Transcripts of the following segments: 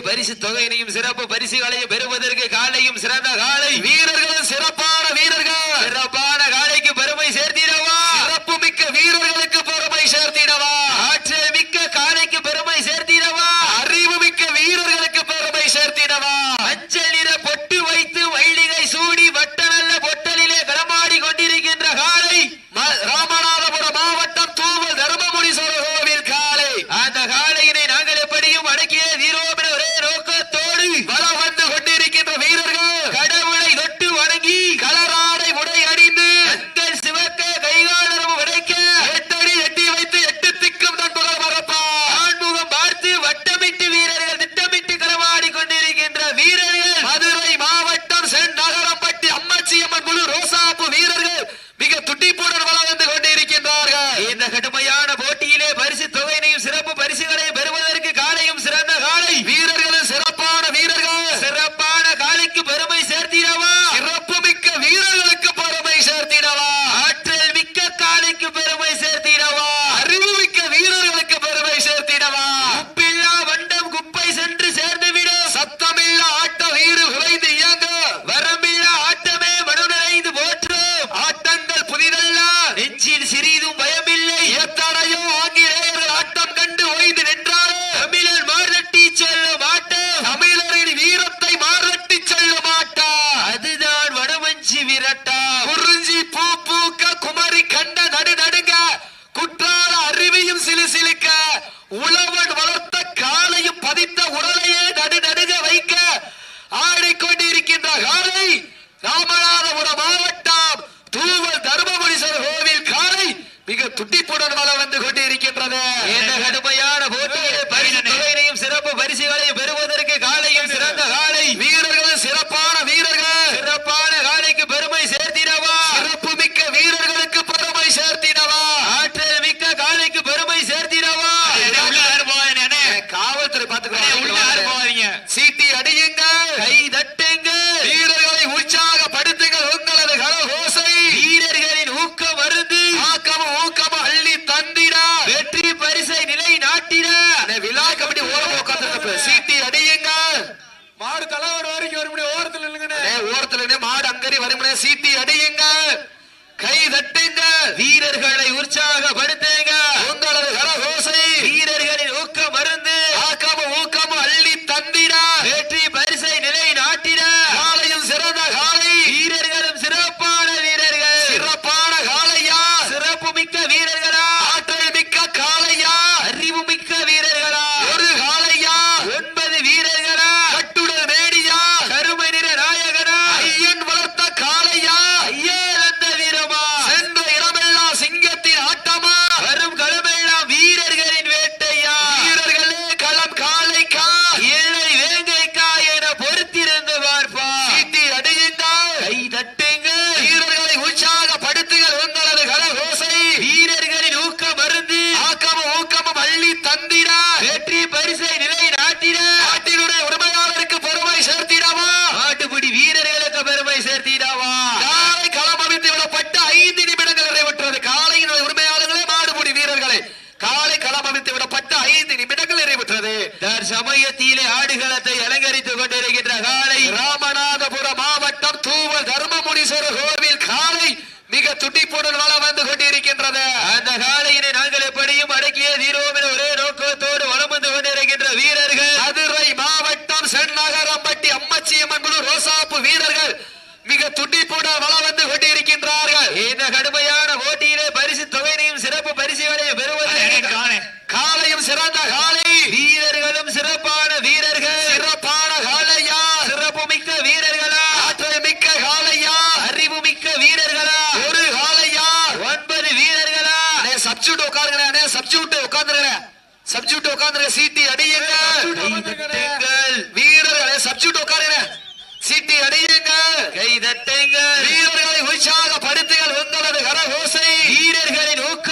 பரிசு தொகையினையும் சிறப்பு பரிசுகளையும் பெறுவதற்கு காலையும் சிறந்த காலை. உறிஞ்சி விரட்டா. உறிஞ்சி பூ பூக்க குமரி கண்ட நடு நடுங்க. குற்றால அருவியும் சிலு சிலுக்க. உழவன் வளர்த்த காலையும் பதித்த உடலையே நடு நடுங்க வைக்க. ஆடிக்கொண்டிருக்கின்ற காலை ராமநாதபுரம் மாவட்டம் தூவல் தருமபுரீஸ்வரர் கோவில் காலை மிக துட்டிப்புடன் வளம் வந்து கொண்டிருக்கின்றது. என்ன கடுமையா? துடிப்புடன் வந்து கொண்டிருக்கின்றது. அந்த காலையினை நாங்கள் எப்படியும் அடக்கிய தீரோம் என ஒரே நோக்கத்தோடு வளம் வந்து கொண்டிருக்கின்ற வீரர்கள். மதுரை மாவட்டம் சென்னகரம்பட்டி அம்மச்சி அம்மன் ரோசாப்பு வீரர்கள் மிக துடிப்புடன் வளம் வந்து கொண்டிருக்கின்றார்கள். இந்த கடுமை சப்ஜெக்ட் உட்காருங்க சப்ஜெக்ட் உட்கார்ந்துருங்க சப்ஜெக்ட் உட்கார்ந்துருங்க சீட்டி அடியுங்கள் வீரர்களே சப்ஜெக்ட் உட்காருங்க சீட்டி அடியுங்கள் கைதட்டுங்கள் வீரர்களை உற்சாகப்படுத்துங்கள் உங்களது கரகோசை. வீரர்களின் ஊக்க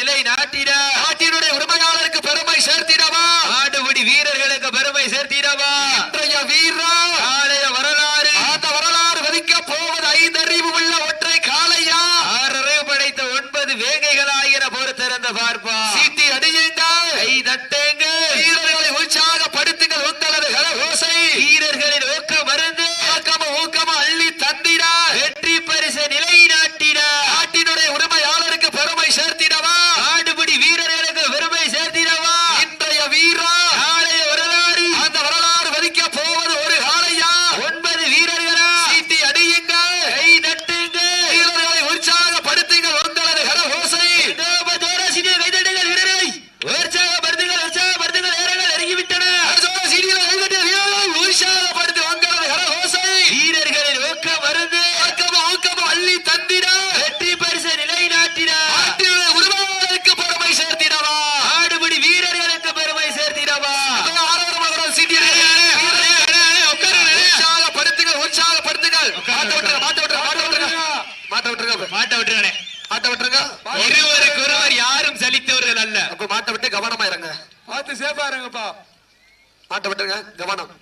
நிலை நாட்டிட. நாட்டினுடைய உரிமையாளருக்கு பெருமை சேர்த்திடவா? ஆடுபடி வீரர்களுக்கு பெருமை சேர்த்திடவா? இன்றைய வீரா ஆலய வரலாறு. அந்த வரலாறு வதிக்க போவது ஐந்தறிவு உள்ள ஒற்றை காளையா? ஆறரை படைத்த ஒன்பது வேங்கைகளாயிர பொறுத்திருந்த பார்ப்பா சீட்டி அடியுங்கள் கை தட்டுங்க வீரர்களை உற்சாகப்படுத்துங்கள் உங்களது கரகோசை வீரர்களின் ஊக்கம் மருந்து ஊக்கம ஊக்கம அள்ளி தந்திட வெற்றி பரிசை நிலை நாட்டிட நாட்டினுடைய உரிமையாளருக்கு பெருமை சேர்த்திடவா ஆடுபடி வீரர்களுக்கு பெருமை சேர்த்திடவா இன்றைய வீரா ஆலய வரலாறு அந்த வரலாறு வதிக்க போவது ஒரு காளையா ஒன்பது வீரர்களா சீட்டி அடியுங்கள் கை தட்டுங்க வீரர்களை உற்சாகப்படுத்துங்கள் உங்களது கரகோசை தோர சிறிய கைதட்டுங்கள் வீரர்களை உற்சாகப்படுத்துங்கள் உற்சாகப்படுத்துங்கள் நேரங்கள் நெருங்கிவிட்டன அரசோட சீடிகளை கைதட்டிய வீரர்களை உற்சாகப்படுத்து உங்களது கரகோசை வீரர்களின் ஊக்கம் மருந்து ஊக்கம ஊக்கம அள்ளி தந்திட வெற்றி பரிசை நிலை நாட்டிட நாட்டினுடைய உரிமையாளருக்கு பெருமை சேர்த்திடவா ஆடுபடி வீரர்களுக்கு பெருமை சேர்த்திடவா ஆரோக்கியமாக சீட்டியை உற்சாகப்படுத்துங்கள் உற்சாகப்படுத்துங்கள் மாட்ட விட்டுருங்க மாட்ட விட்டுருங்க மாட்ட விட்டுருங்க மாட்ட விட்டுருங்க மாட்ட விட்டுறானே மாட்ட விட்டுருங்க ஒருவருக்கு ஒருவர் யாரும் சலித்தவர்கள் அல்ல. அப்ப மாட்ட விட்டு கவனமா இருங்க. பார்த்து சேஃபா இருங்கப்பா. மாட்ட விட்டுருங்க கவனம்.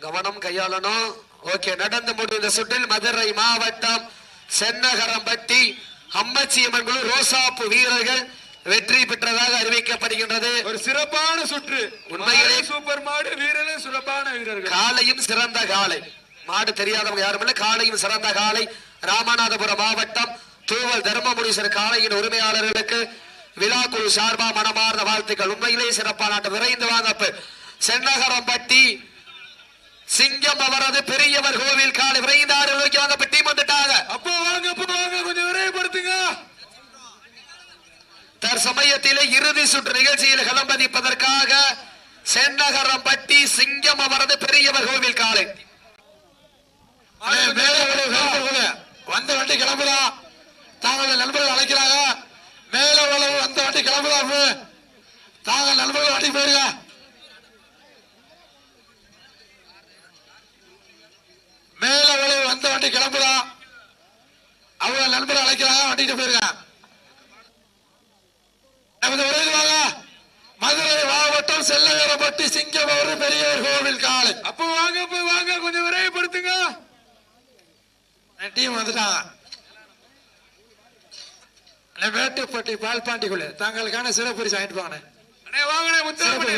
கவனம் கையாளணும். ஓகே நடந்து முடிந்த சுற்றில் மதுரை மாவட்டம் சென்னகரம்பட்டி அம்மச்சியம்மன் குழு ரோசாப்பு வீரர்கள் வெற்றி பெற்றதாக அறிவிக்கப்படுகின்றது. ஒரு சிறப்பான சுற்று. உண்மையிலே- சூப்பர் மாடு வீரர்களும் சிறப்பான வீரர்கள். காலையும் சிறந்த காலை. மாடு தெரியாதவங்க யாரும் இல்ல. காலையும் சிறந்த காலை ராமநாதபுரம் மாவட்டம் தூவல் தர்மமுனீஸ்வரர் காலையின் உரிமையாளர்களுக்கு விழா குழு சார்பா மனமார்ந்த வாழ்த்துக்கள். உண்மையிலேயே சிறப்பான ஆட்டம் விரைந்து வாங்கப்பு. சென்னகரம்பட்டி சிங்கம் அவரது பெரியவர் கோவில் காலை விரைந்து ஆறு நோக்கி வாங்க டீம் வந்துட்டாங்க. அப்போ வாங்க அப்போ வாங்க. கொஞ்சம் விரைவுபடுத்துங்க. தற்சமயத்திலே இறுதி சுற்று நிகழ்ச்சியில் கிளம்பதிப்பதற்காக சென்னகரம்பட்டி சிங்கம் அவரது பெரியவர் கோவில் காலை வந்த வண்டி கிளம்புதா? தாங்கள் நண்பர்கள் அழைக்கிறாங்க. மேல உழவு வந்த வண்டி கிளம்புதா தாங்கள் நண்பர்கள் வண்டி போயிருங்க. மேல உழவு வந்த வண்டி கிளம்புதா? அவங்க நண்பர்கள் அழைக்கிறாங்க வண்டிட்டு போயிருங்க. மதுரை மாவட்டம் செல்லகரப்பட்டி சிங்கம் ஒரு பெரியவர் கோவில் காலை அப்போ வாங்க அப்போ வாங்க. கொஞ்சம் டீம் வந்துட்டாங்க வேட்டுப்பட்டி பால்பாண்டிக்குள்ள தங்களுக்கான சிறப்பு பரிசு வாங்கிட்டு போங்க